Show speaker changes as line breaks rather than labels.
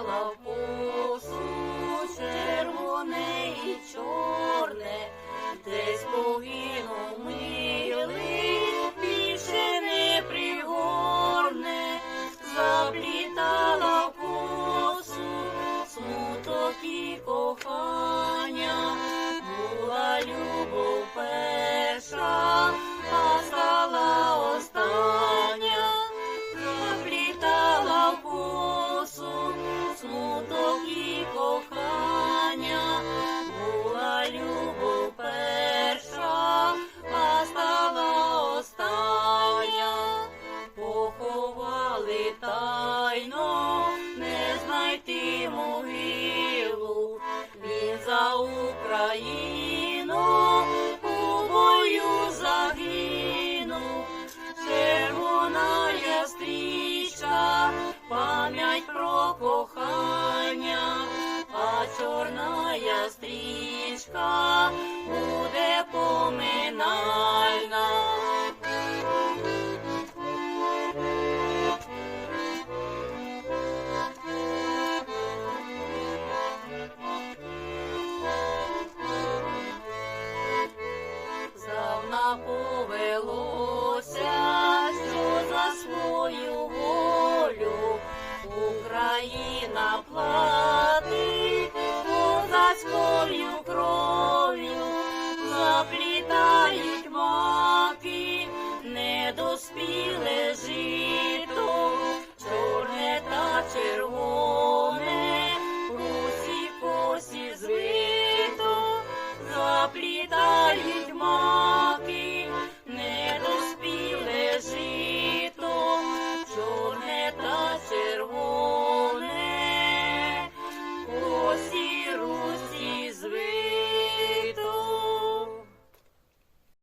заплітала в косу червоне і чорне, десь погинув мили, більше не пригорне, заплітала косу смуток і кохання, знайти могилу, він за Україну у бою загинув, червона я стрічка, пам'ять про кохання, а чорна я стрічка буде поминальна. Florida.